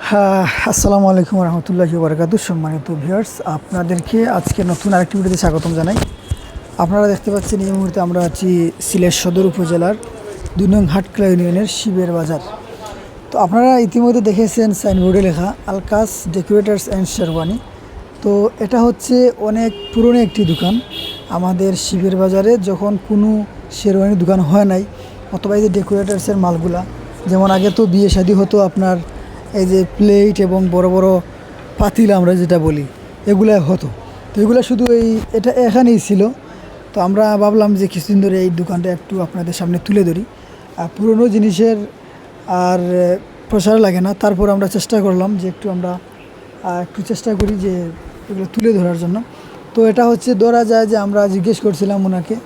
হ্যাঁ আসসালামু আলাইকুম রহমতুল্লাহি বারকাতু সম্মানিত ভিউয়ার্স, আপনাদেরকে আজকে নতুন আরেকটি ভিডিওতে স্বাগতম জানাই। আপনারা দেখতে পাচ্ছেন এই মুহূর্তে আমরা আছি সিলেট সদর উপজেলার দুই নং হাটকলা ইউনিয়নের শিবের বাজার। তো আপনারা ইতিমধ্যে দেখেছেন সাইনবোর্ডে লেখা, আলকাস ডেকোরেটার্স অ্যান্ড শেরওয়ানি। তো এটা হচ্ছে অনেক পুরনো একটি দোকান। আমাদের শিবের বাজারে যখন কোনো শেরওয়ানি দোকান হয় নাই, অথবা এই যে ডেকোরেটার্সের মালগুলা, যেমন আগে তো বিয়ে শাদী হতো আপনার এই যে প্লেট এবং বড় বড় পাতিল আমরা যেটা বলি, এগুলো হতো। তো এগুলো শুধু এই, এটা এখানেই ছিল। তো আমরা ভাবলাম যে কিছুদিন ধরে এই দোকানটা একটু আপনাদের সামনে তুলে ধরি। আর পুরনো জিনিসের আর প্রসার লাগে না। তারপর আমরা চেষ্টা করলাম যে একটু আমরা একটু চেষ্টা করি যে এগুলো তুলে ধরার জন্য। তো এটা হচ্ছে ধরা যায় যে আমরা জিজ্ঞেস করছিলাম ওনাকে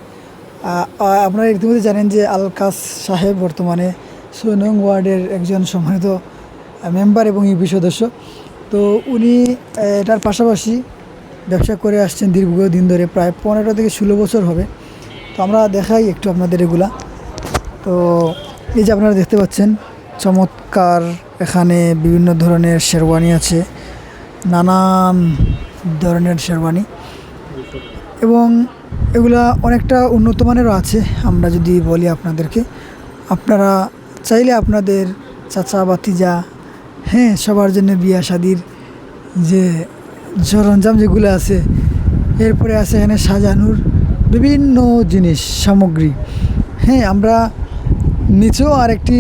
আপনারা ইতিমধ্যে জানেন যে আলকাস সাহেব বর্তমানে সোনং ওয়ার্ডের একজন সম্মানিত মেম্বার এবং ইউপি সদস্য। তো উনি এটার পাশাপাশি ব্যবসা করে আসছেন দীর্ঘদিন ধরে, প্রায় পনেরো থেকে ষোলো বছর হবে। তো আমরা দেখাই একটু আপনাদের এগুলা। তো এই যে আপনারা দেখতে পাচ্ছেন, চমৎকার এখানে বিভিন্ন ধরনের শেরওয়ানি আছে, নানান ধরনের শেরওয়ানি। এবং এগুলা অনেকটা উন্নত মানেরও আছে, আমরা যদি বলি আপনাদেরকে। আপনারা চাইলে আপনাদের চাচা বাতিজা হ্যাঁ সবার জন্য বিয়া শাদির যে সরঞ্জাম যেগুলো আছে এরপরে আছে এখানে সাজানোর বিভিন্ন জিনিস সামগ্রী। হ্যাঁ আমরা নিচেও আরেকটি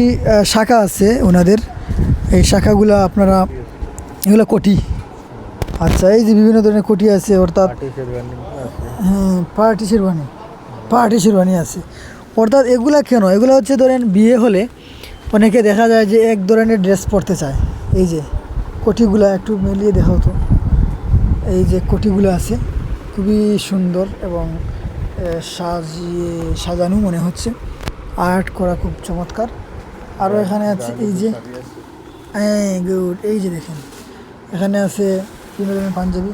শাখা আছে ওনাদের। এই শাখাগুলো আপনারা এগুলো কোটি। আচ্ছা এই যে বিভিন্ন ধরনের কোটি আছে অর্থাৎ হ্যাঁ পার্টি শেরওয়ানি পার্টি শেরওয়ানি আছে। অর্থাৎ এগুলা কেন? এগুলো হচ্ছে ধরেন বিয়ে হলে অনেকে দেখা যায় যে এক ধরনের ড্রেস পরতে চায়। এই যে কোটিগুলো একটু মিলিয়ে দেখাও তো। এই যে কোটিগুলো আছে খুবই সুন্দর এবং সাজিয়ে সাজানো মনে হচ্ছে। আর্ট করা খুব চমৎকার। আরও এখানে আছে এই যে হ্যাঁ গুড এই যে দেখেন এখানে আছে বিভিন্ন পাঞ্জাবি।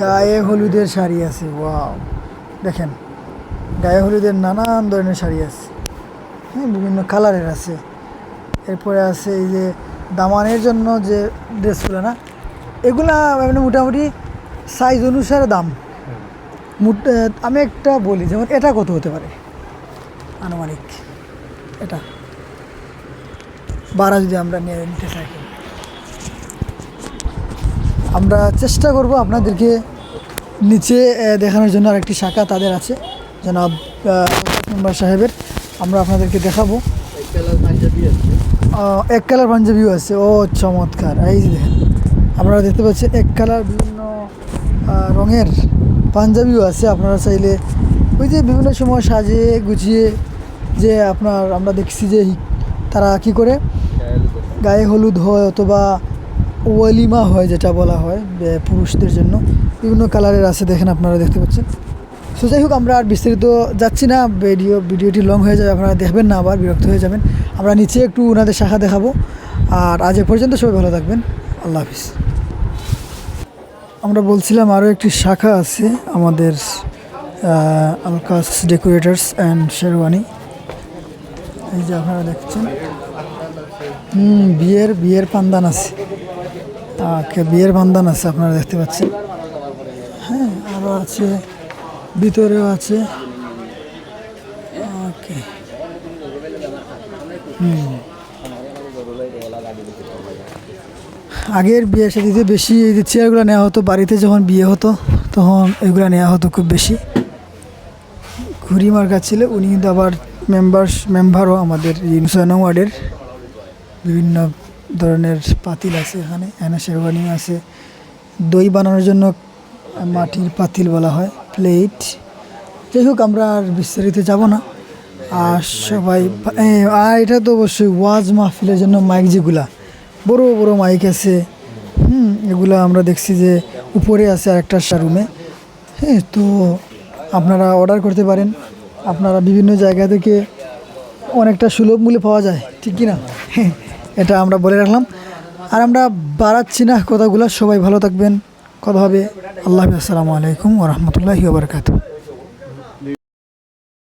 গায়ে হলুদের শাড়ি আছে ওয়াও দেখেন গায়ে হলুদের নানান ধরনের শাড়ি আছে। হ্যাঁ বিভিন্ন কালারের আছে। এরপরে আছে এই যে দামানের জন্য যে ড্রেসগুলো না, এগুলা মানে মোটামুটি সাইজ অনুসারে দাম। আমি একটা বলি, যেমন এটা কত হতে পারে? আনুমানিক এটা। বারা যদি আমরা নিয়ে নিতে চাই। আমরা চেষ্টা করব আপনাদেরকে নিচে দেখানোর জন্য আরেকটি শাখা তাদের আছে। জনাব মেম্বার সাহেবের। আমরা আপনাদেরকে দেখাবো। এক কালার পাঞ্জাবিও আছে। ও, চমৎকার। এই যে দেখেন, আপনারা দেখতে পাচ্ছেন এক কালার বিভিন্ন রঙের পাঞ্জাবিও আছে। আপনারা চাইলে ওই যে বিভিন্ন সময় সাজিয়ে গুছিয়ে যে আপনার আমরা দেখছি যে তারা কি করে? গায়ে হলুদ হয় অথবা ওয়ালিমা হয়, যেটা বলা হয় পুরুষদের জন্য। বিভিন্ন কালারের আছে, দেখেন আপনারা দেখতে পাচ্ছেন। সো যাই হোক, আমরা আর বিস্তারিত যাচ্ছি না। ভিডিও, ভিডিওটি লং হয়ে যাবে, আপনারা দেখবেন না, আবার বিরক্ত হয়ে যাবেন। আমরা নিচে একটু ওনাদের শাখা দেখাবো। আর আজ এ পর্যন্ত সবাই ভালো থাকবেন। আল্লাহ হাফিজ। আমরা বলছিলাম আরও একটি শাখা আছে, আমাদের আলকাস ডেকোরেটার্স অ্যান্ড শেরওয়ানি। এই যে আপনারা দেখছেন। হুম, বিয়ের বিয়ের পান্দান আছে। বিয়ের পান্দান আছে, আপনারা দেখতে পাচ্ছেন। হ্যাঁ আরও আছে ভিতরেও আছে। ওকে আগের বিয়ে সাথে বেশি এই যে চেয়ারগুলো নেওয়া হতো, বাড়িতে যখন বিয়ে হতো, তখন এগুলো নেওয়া হতো খুব বেশি। ঘুরি মার্কা ছিল, উনি কিন্তু আবার মেম্বার মেম্বারও আমাদের ইনসানো ওয়ার্ডের। বিভিন্ন ধরনের পাতিল আছে এখানে এখানে শেরওয়ানি আছে। দই বানানোর জন্য মাটির পাতিল বলা হয়। প্লেট যাই হোক আমরা আর বিস্তারিত যাব না। আর সবাই আর এটা তো অবশ্যই ওয়াজ মাহফিলের জন্য মাইক যেগুলা। বড় বড় মাইক আছে। হুম এগুলা আমরা দেখছি যে উপরে আছে আরেকটা রুমে হ্যাঁ তো আপনারা অর্ডার করতে পারেন। আপনারা বিভিন্ন জায়গা থেকে অনেকটা সুলভ মূল্যে পাওয়া যায় ঠিক কি না এটা আমরা বলে রাখলাম। আর আমরা বাড়াচ্ছি না কথাগুলো। সবাই ভালো থাকবেন। কথা হবে। আল্লাহ আসসালামু আলাইকুম ওরহমতুল্লাহি ওবরকাতু